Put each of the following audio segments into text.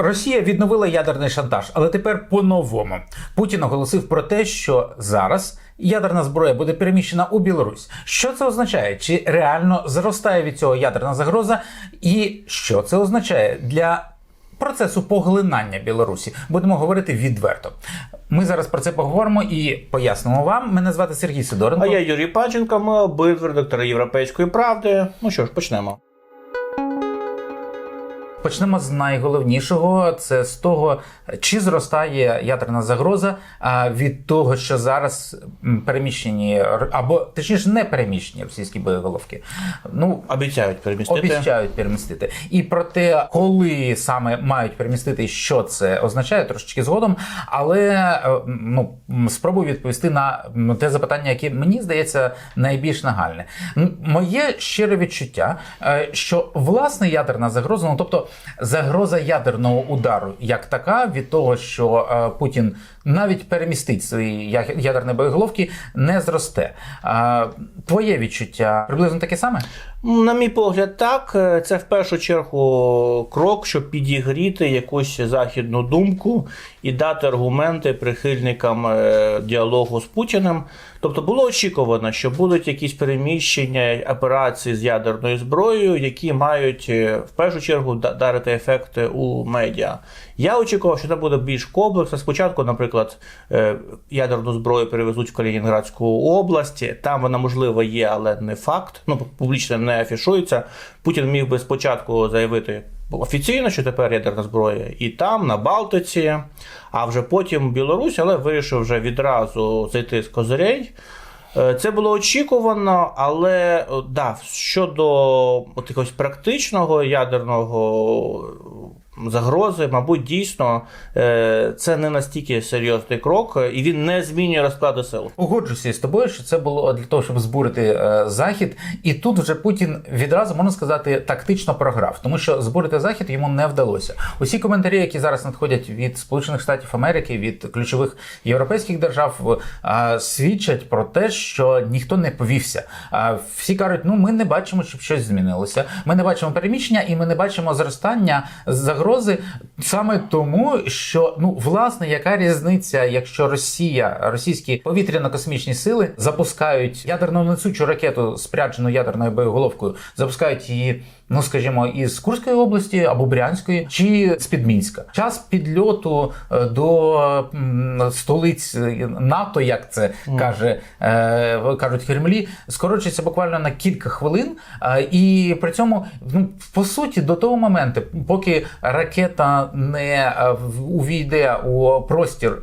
Росія відновила ядерний шантаж, але тепер по-новому. Путін оголосив про те, що зараз ядерна зброя буде переміщена у Білорусь. Що це означає? Чи реально зростає від цього ядерна загроза? І що це означає для процесу поглинання Білорусі? Будемо говорити відверто. Ми зараз про це поговоримо і пояснимо вам. Мене звати Сергій Сидоренко. А я Юрій Панченко, ми обидва редактори Європейської правди. Ну що ж, почнемо. Почнемо з найголовнішого: це з того, чи зростає ядерна загроза від того, що зараз переміщені або точніше не переміщені російські боєголовки. Ну Обіцяють перемістити. обіцяють перемістити. І про те, коли саме мають перемістити, і що це означає, трошечки згодом. Але е, ну спробую відповісти на те запитання, яке мені здається найбільш нагальне. Моє щире відчуття, е, що власне ядерна загроза, ну тобто загроза ядерного удару, як така, від того, що е, Путін навіть перемістить свої ядерні боєголовки, не зросте. Твоє відчуття приблизно таке саме? На мій погляд, так. Е, Це в першу чергу крок, щоб підігріти якусь західну думку і дати аргументи прихильникам е, діалогу з Путіним. Тобто було очікувано, що будуть якісь переміщення операції з ядерною зброєю, які мають е, в першу чергу дарити ефекти у медіа. Я очікував, що це буде більш комплексно. Спочатку, наприклад, е, ядерну зброю перевезуть в Калінінградську область. Там вона можливо є, але не факт. Ну публічно не афішується. Путін міг би спочатку заявити офіційно, що тепер ядерна зброя і там, на Балтиці, а вже потім Білорусь, але вирішив вже відразу зайти з козирей. Е, Це було очікувано, але да, щодо якогось практичного ядерного загрози, мабуть, дійсно е, це не настільки серйозний крок, і він не змінює розклади сил. Угоджуся з тобою, що це було для того, щоб збурити е, захід, і тут вже Путін відразу можна сказати тактично програв, тому що збурити захід йому не вдалося. Усі коментарі, які зараз надходять від Сполучених Штатів Америки, від ключових європейських держав, е, свідчать про те, що ніхто не повівся. Всі кажуть, ну ми не бачимо, щоб щось змінилося. Ми не бачимо переміщення, і ми не бачимо зростання загрози саме тому, що ну власне яка різниця, якщо Росія, російські повітряно-космічні сили запускають ядерну несучу ракету, спряджену ядерною боєголовкою, запускають її. Ну, скажімо, із Курської області або Брянської чи з під Мінська. Час підльоту е, до столиць е, НАТО, як це каже, е, кажуть Кремлі, скорочується буквально на кілька хвилин. І при цьому, ну, по суті, до того моменту, поки ракета не увійде у простір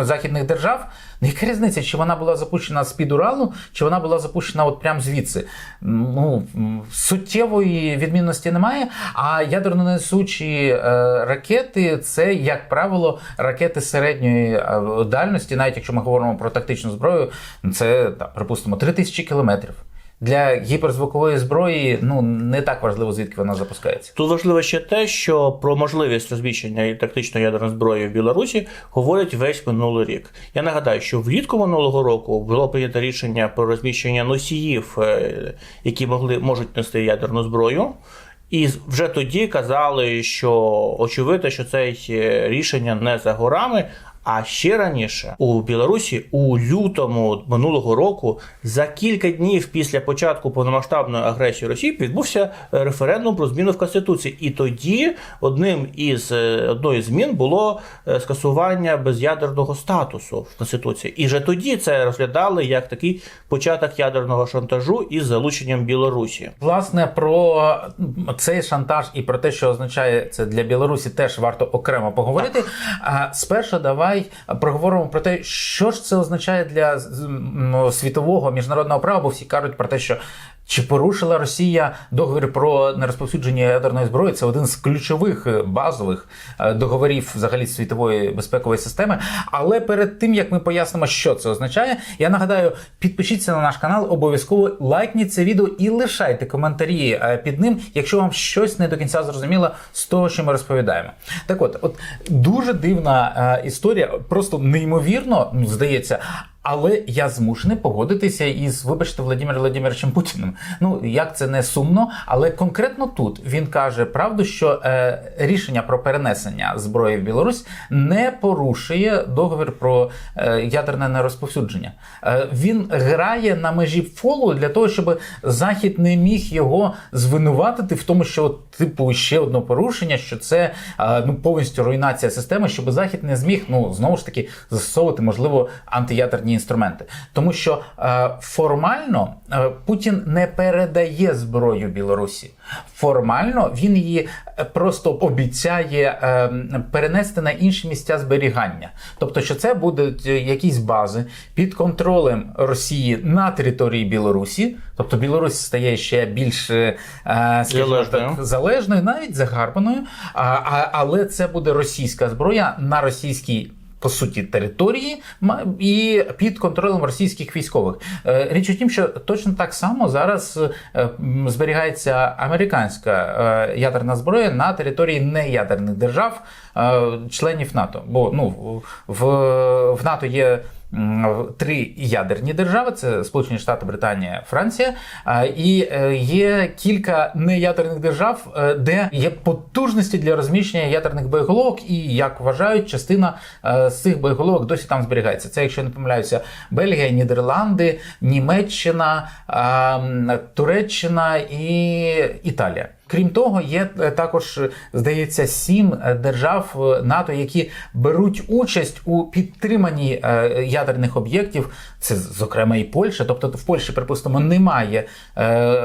західних держав, ну, яка різниця, чи вона була запущена з під Уралу, чи вона була запущена от прямо звідси? Ну суттєвої відмінності немає. А ядерно несучі е, ракети це, як правило, ракети середньої е, дальності, навіть якщо ми говоримо про тактичну зброю, це там, припустимо 3000 кілометрів. Для гіперзвукової зброї ну не так важливо, звідки вона запускається. Тут важливо ще те, що про можливість розміщення і тактичної ядерної зброї в Білорусі говорять весь минулий рік. Я нагадаю, що влітку минулого року було прийнято рішення про розміщення носіїв, е, які могли можуть нести ядерну зброю. І вже тоді казали, що очевидно, що це е, рішення не за горами. А ще раніше у Білорусі у лютому минулого року, за кілька днів після початку повномасштабної агресії Росії, відбувся е, референдум про зміну в конституції. І тоді одним із е, одною з змін було е, скасування безядерного статусу в конституції. І вже тоді це розглядали як такий початок ядерного шантажу із залученням Білорусі. Власне, про цей шантаж і про те, що означає це для Білорусі, теж варто окремо поговорити. А спершу давай проговоримо про те, що ж це означає для м, світового міжнародного права, бо всі кажуть про те, що. Чи порушила Росія договір про нерозповсюдження ядерної зброї? Це один з ключових е, базових е, договорів взагалі світової безпекової системи. Але перед тим як ми пояснимо, що це означає, я нагадаю, підпишіться на наш канал, обов'язково лайкніть це відео і лишайте коментарі е, під ним, якщо вам щось не до кінця зрозуміло з того, що ми розповідаємо. Так от, от дуже дивна історія, просто неймовірно, ну, здається. Але я змушений погодитися із, вибачте, Владимиром Владимировичем Путіним. Ну як це не сумно, але конкретно тут він каже правду, що е, рішення про перенесення зброї в Білорусь не порушує договір про е, ядерне нерозповсюдження. Е, він грає на межі фолу для того, щоб Захід не міг його звинуватити в тому, що типу ще одне порушення, що це е, ну повністю руйнація системи, щоб Захід не зміг ну знову ж таки застосовувати можливо антиядерні інструменти, тому що е, формально е, Путін не передає зброю Білорусі. Формально він її е, просто обіцяє е, перенести на інші місця зберігання. Тобто, що це будуть е, якісь бази під контролем Росії на території Білорусі. Тобто Білорусь стає ще більш е, скажімо Залежною. так, залежною, навіть загарбаною. А, а, але це буде російська зброя на російській. По суті, території і під контролем російських військових. Е, Річ у тім, що точно так само зараз е, зберігається американська е, ядерна зброя на території неядерних держав, членів НАТО. Бо ну в, в НАТО є. Три ядерні держави: це Сполучені Штати, Британія, Франція. І е, є кілька неядерних держав, е, де є потужності для розміщення ядерних боєголовок, і як вважають, частина е, з цих боєголовок досі там зберігається. Це, якщо не помиляюся, Бельгія, Нідерланди, Німеччина, Туреччина і Італія. Крім того, є е, також, е, здається, сім е, держав НАТО, які беруть участь у підтриманні ядерних об'єктів. Це, зокрема, і Польща. Тобто, в Польщі, припустимо, немає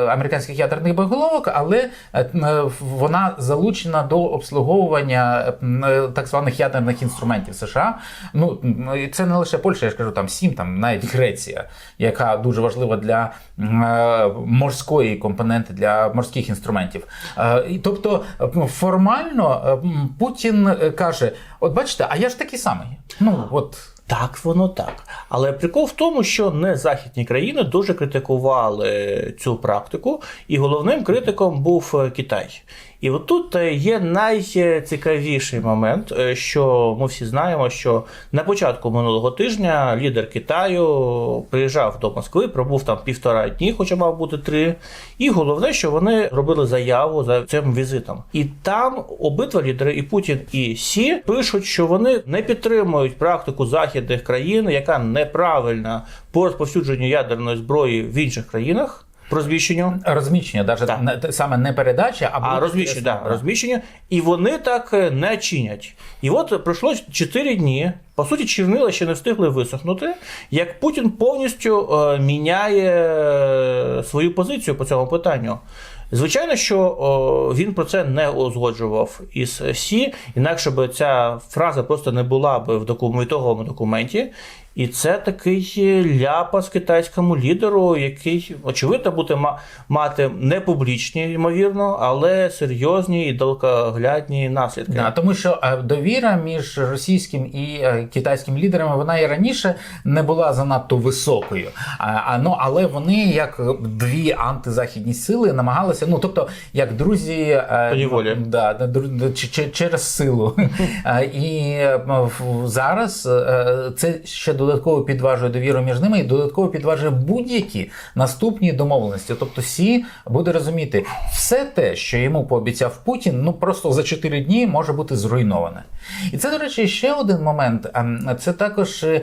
американських ядерних боєголовок, але вона залучена до обслуговування так званих ядерних інструментів США. Ну це не лише Польща, я ж кажу, там сім, там навіть Греція, яка дуже важлива для морської компоненти, для морських інструментів. Тобто, е, формально е, Путін е, каже: от бачите, а я ж такий самий. Ну от. Так, воно так. Але прикол в тому, що не західні країни дуже критикували цю практику, і головним критиком був е, Китай. І от тут е, є найцікавіший момент, е, що ми всі знаємо, що на початку минулого тижня лідер Китаю приїжджав до Москви, пробув там півтора дні, хоча мав бути три. І головне, що вони робили заяву за цим візитом. І там обидва лідери, і Путін, і Сі, пишуть, що вони не підтримують практику західних країн, яка неправильна по розповсюдженню ядерної зброї в інших країнах. Розміщенню. Розміщення, навіть саме не передача, а, А розміщення, да, розміщення, і вони так е, не чинять. І от пройшло 4 дні. По суті, чорнила ще не встигли висохнути, як Путін повністю е, міняє е, свою позицію по цьому питанню. Звичайно, що він про це не узгоджував із Сі, інакше б ця фраза просто не була б в документовому документі. І це такий ляпас китайському лідеру, який, очевидно, буде мати не публічні, ймовірно, але серйозні і далекоглядні наслідки. Да, тому що е, довіра між російським і е, китайським лідерами вона і раніше не була занадто високою. А, ну, але вони, як дві антизахідні сили, намагалися, ну тобто, як друзі, е, Поневолі. да, через силу. І зараз це ще додатково підважує довіру між ними і додатково підважує будь-які наступні домовленості. Тобто, Сі буде розуміти, все те, що йому пообіцяв Путін, ну просто за 4 дні може бути зруйноване. І це, до речі, ще один момент. Ем, Це також е,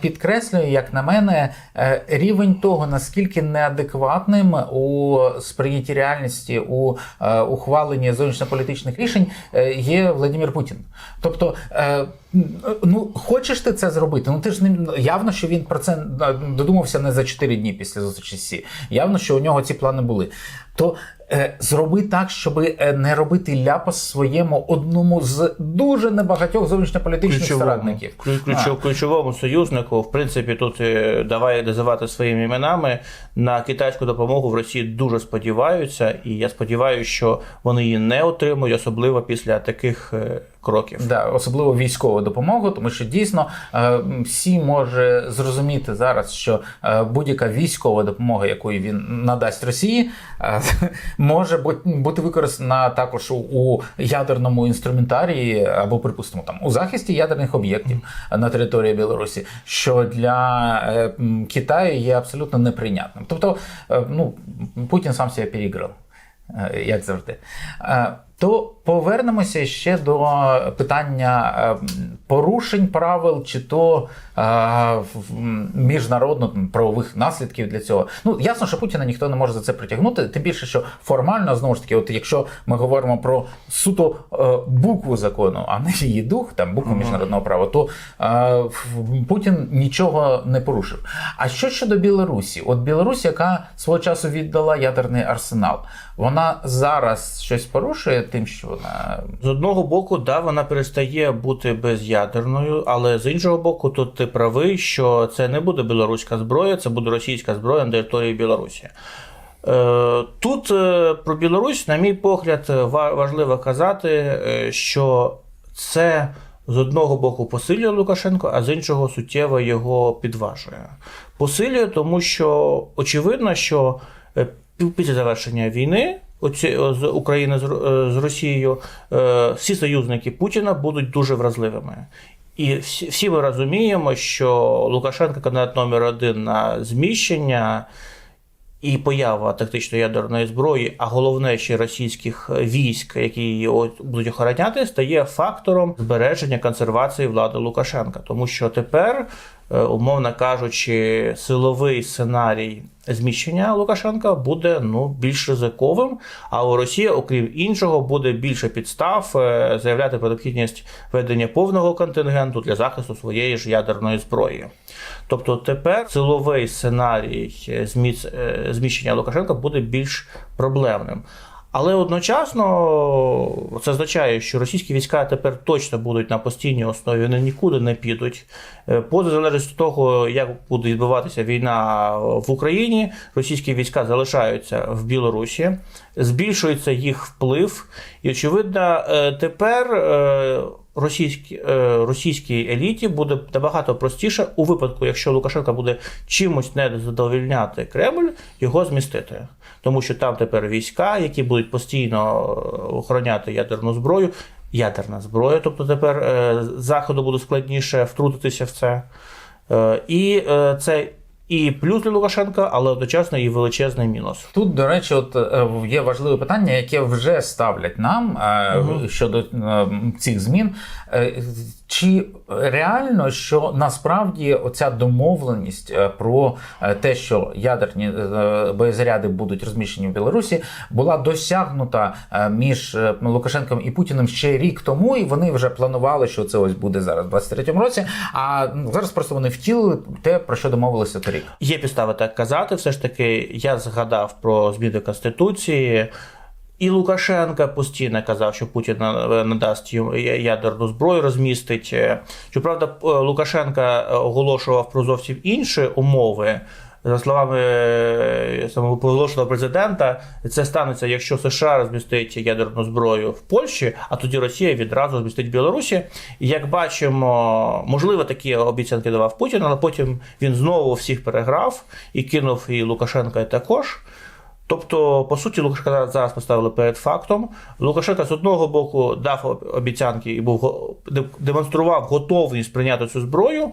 підкреслює, як на мене, е, рівень того, наскільки неадекватним у сприйнятті реальності у е, ухваленні зовнішньополітичних рішень є Владимир Путін. Тобто, ну хочеш ти це зробити? Ну ти ж не явно, що він про це додумався не за 4 дні після зустрічі Сі. Явно, що у нього ці плани були. То е, зроби так, щоб е, не робити ляпас своєму одному з дуже небагатьох зовнішньополітичних соратників. Ключ- ключов- ключовому союзнику, в принципі, тут е, давай називати своїми іменами. На китайську допомогу в Росії дуже сподіваються, і я сподіваюся, що вони її не отримують, особливо після таких е, кроків. Да, особливо військову допомогу, тому що дійсно е, всі може зрозуміти зараз, що е, будь-яка військова допомога, яку він надасть Росії, е, може бути, використана також у, ядерному інструментарії або, припустимо, там у захисті ядерних об'єктів на території Білорусі, що для е, Китаю є абсолютно неприйнятним. Тобто, е, ну, Путін сам себе переіграв, е, як завжди. Е, То повернемося ще до питання е, порушень правил чи то е, міжнародно правових наслідків для цього. Ну ясно, що Путіна ніхто не може за це притягнути. Тим більше, що формально знову ж таки, от якщо ми говоримо про суто е, букву закону, а не її дух, там букву міжнародного права, то е, Путін нічого не порушив. А що щодо Білорусі? От Білорусь, яка свого часу віддала ядерний арсенал, вона зараз щось порушує тим, що вона З одного боку, да, вона перестає бути безядерною, але з іншого боку, тут ти правий, що це не буде білоруська зброя, це буде російська зброя на території Білорусі. Е, Тут е, про Білорусь, на мій погляд, важливо казати, е, що це з одного боку посилює Лукашенко, а з іншого суттєво його підважує. Посилює, тому що очевидно, що після завершення війни оці- з України з, е, з Росією е, всі союзники Путіна будуть дуже вразливими. І всі, всі ми розуміємо, що Лукашенко кандидат номер один на зміщення і поява тактичної ядерної зброї, а головне ще російських військ, які її будуть охороняти, стає фактором збереження консервації влади Лукашенка. Тому що тепер, е, умовно кажучи, силовий сценарій зміщення Лукашенка буде ну більш ризиковим. А у Росії, окрім іншого, буде більше підстав е, заявляти про необхідність ведення повного контингенту для захисту своєї ж ядерної зброї. Тобто тепер силовий сценарій е, е, зміщення Лукашенка буде більш проблемним. Але одночасно це означає, що російські війська тепер точно будуть на постійній основі, вони нікуди не підуть. Е, Поза залежності від того, як буде відбуватися війна в Україні, російські війська залишаються в Білорусі, збільшується їх вплив, і очевидно, е, тепер. Російській, е, російській еліті буде набагато простіше у випадку, якщо Лукашенко буде чимось не задовольняти Кремль, його змістити. Тому що там тепер війська, які будуть постійно е, охороняти ядерну зброю, ядерна зброя, тобто тепер е, заходу буде складніше втрутитися в це. І це і плюс для Лукашенка, але одночасно і величезний мінус. Тут, до речі, от е, є важливе питання, яке вже ставлять нам е, щодо е, цих змін. Чи реально, що насправді оця домовленість про те, що ядерні боєзаряди будуть розміщені в Білорусі, була досягнута між Лукашенком і Путіним ще рік тому, і вони вже планували, що це ось буде зараз в 23-му році. А зараз просто вони втілили те, про що домовилися торік. Є підстави так казати. Все ж таки, я згадав про зміни Конституції. І Лукашенка постійно казав, що Путін надасть ядерну зброю, розмістить. Щоправда, Лукашенка оголошував про зовсім інші умови. За словами е, самоголошеного президента, це станеться, якщо США розмістить ядерну зброю в Польщі, а тоді Росія відразу розмістить в Білорусі. Як бачимо, можливо, такі обіцянки давав Путін, але потім він знову всіх переграв і кинув і Лукашенка також. Тобто, по суті, Лукашенка зараз поставили перед фактом. Лукашенко з одного боку дав обіцянки і був демонстрував готовність прийняти цю зброю.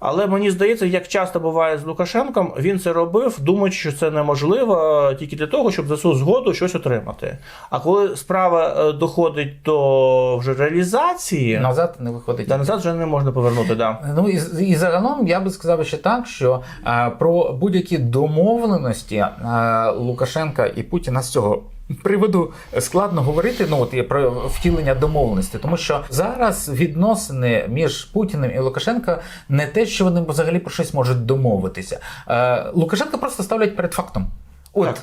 Але мені здається, як часто буває з Лукашенком, він це робив, думаючи, що це неможливо тільки для того, щоб за цю згоду щось отримати. А коли справа е, доходить до вже реалізації, Назад не виходить. та назад вже не можна повернути. Да. Ну і, і загалом я би сказав ще так, що е, про будь-які домовленості е, Лукашенка і Путіна з цього. Приводу складно говорити ну от є про втілення домовленості, тому що зараз відносини між Путіним і Лукашенка не те, що вони взагалі про щось можуть домовитися. Е, Лукашенка просто ставлять перед фактом. От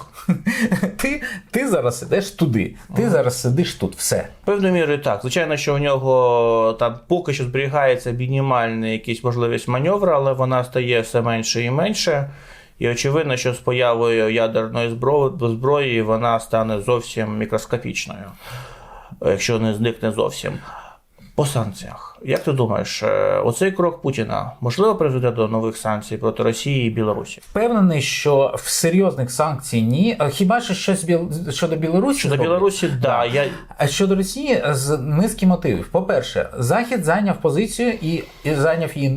ти, ти зараз сидиш туди, ти зараз сидиш тут. Все. Певною мірою так. Звичайно, що у нього там поки що зберігається мінімальна якась можливість маневру, але вона стає все менше і менше. І очевидно, що з появою ядерної зброї, вона стане зовсім мікроскопічною, якщо не зникне зовсім. По санкціях. Як ти думаєш, е, оцей крок Путіна можливо призведе до нових санкцій проти Росії і Білорусі? Впевнений, що в серйозних санкцій ні. Хіба що щось біл- щодо Білорусі? Щодо зроблять? Білорусі, да, я А щодо Росії з низки мотивів. По-перше, Захід зайняв позицію і, і зайняв її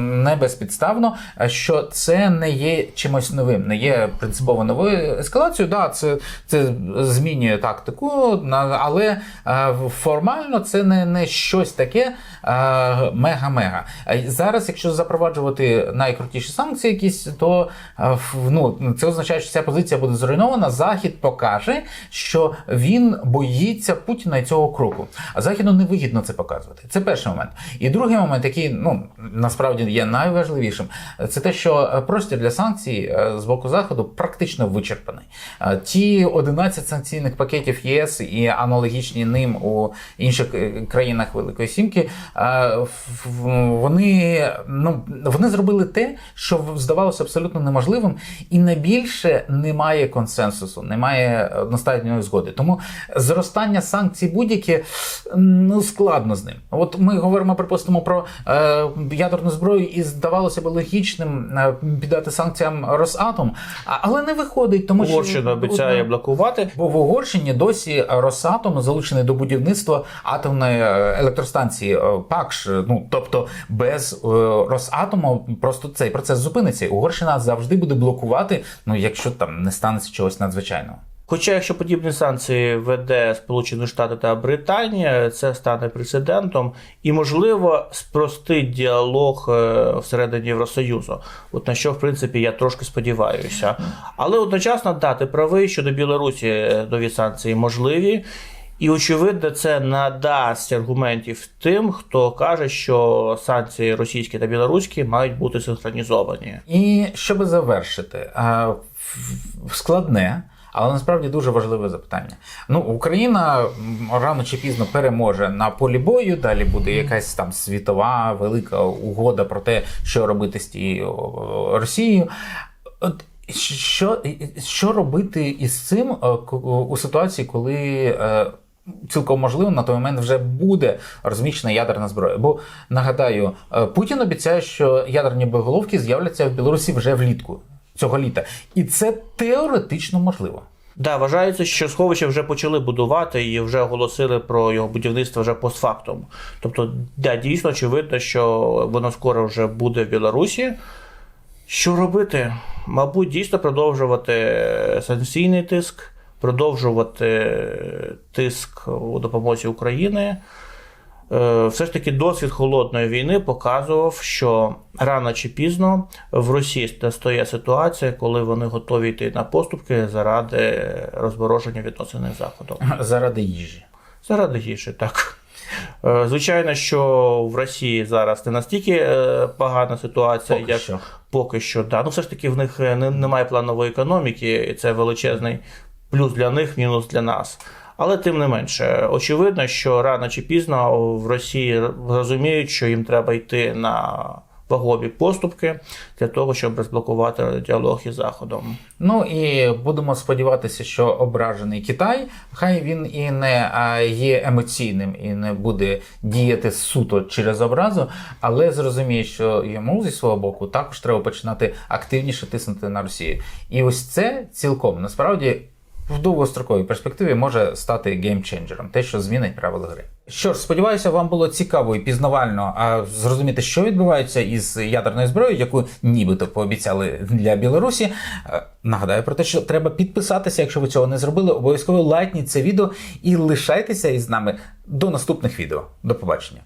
не безпідставно, що це не є чимось новим, не є принципово новою ескалацією. Да, це, це змінює тактику, але е, формально це не, не щось таке е, мега-мега. Зараз, якщо запроваджувати найкрутіші санкції, якісь, то ну, це означає, що ця позиція буде зруйнована. Захід покаже, що він боїться Путіна і цього кроку. А Західу не вигідно це показувати. Це перший момент. І другий момент, який ну насправді є найважливішим, це те, що е, простір для санкцій е, з боку заходу практично вичерпаний. Ті 11 санкційних пакетів ЄС і аналогічні ним у інших е, країнах Великої Сімки, вони ну вони зробили те, що здавалося абсолютно неможливим, і найбільше немає консенсусу, немає одностатньої згоди. Тому зростання санкцій будь-які ну складно з ним. От ми говоримо, припустимо, про е, ядерну зброю, і здавалося б логічним е, піддати санкціям Росатом, але не виходить, тому що Угорщина обіцяє блокувати. Бо в Угорщині досі Росатом залучений до будівництва атомної е, електростанції е, ПАКШ. Ну тобто без е, Росатому просто цей процес зупиниться. Угорщина завжди буде блокувати, ну якщо там не станеться чогось надзвичайного. Хоча, якщо подібні санкції веде Сполучені Штати та Британія, це стане прецедентом і, можливо, спростить діалог е, всередині Євросоюзу. От на що, в принципі, я трошки сподіваюся. Але одночасно да, ти правий щодо Білорусі е, нові санкції можливі. І очевидно, це надасть аргументів тим, хто каже, що санкції російські та білоруські мають бути синхронізовані. І щоб завершити, складне. Але насправді дуже важливе запитання. Ну, Україна рано чи пізно переможе на полі бою. Далі буде якась там світова велика угода про те, що робити з тією Росією. От що, що робити із цим е, у ситуації, коли е, цілком можливо на той момент вже буде розміщена ядерна зброя? Бо нагадаю, е, Путін обіцяє, що ядерні боєголовки з'являться в Білорусі вже влітку цього літа, і це теоретично можливо. Да, вважається, що сховище вже почали будувати і вже оголосили про його будівництво вже постфактум. Тобто, да, дійсно очевидно, що воно скоро вже буде в Білорусі. Що робити? Мабуть, дійсно продовжувати санкційний тиск, продовжувати тиск у допомозі України. Е, Все ж таки досвід холодної війни показував, що рано чи пізно в Росії настає ситуація, коли вони готові йти на поступки заради розвороження відносин з заходом. Заради їжі. Заради гірше, так. Е, Звичайно, що в Росії зараз не настільки е, погана ситуація, Поки як що. поки що. Да. Ну, все ж таки, в них е, немає планової економіки, і це величезний плюс для них, мінус для нас. Але тим не менше, очевидно, що рано чи пізно в Росії розуміють, що їм треба йти на вагові поступки для того, щоб розблокувати діалог із Заходом. Ну і будемо сподіватися, що ображений Китай, хай він і не є емоційним і не буде діяти суто через образу, але зрозуміє, що йому зі свого боку також треба починати активніше тиснути на Росію. І ось це цілком насправді. В довгостроковій перспективі може стати геймченджером, те, що змінить правила гри. Що ж, сподіваюся, вам було цікаво і пізнавально а, зрозуміти, що відбувається із ядерною зброєю, яку нібито пообіцяли для Білорусі. Е, Нагадаю про те, що треба підписатися, якщо ви цього не зробили. Обов'язково лайкніть це відео і лишайтеся із нами до наступних відео. До побачення.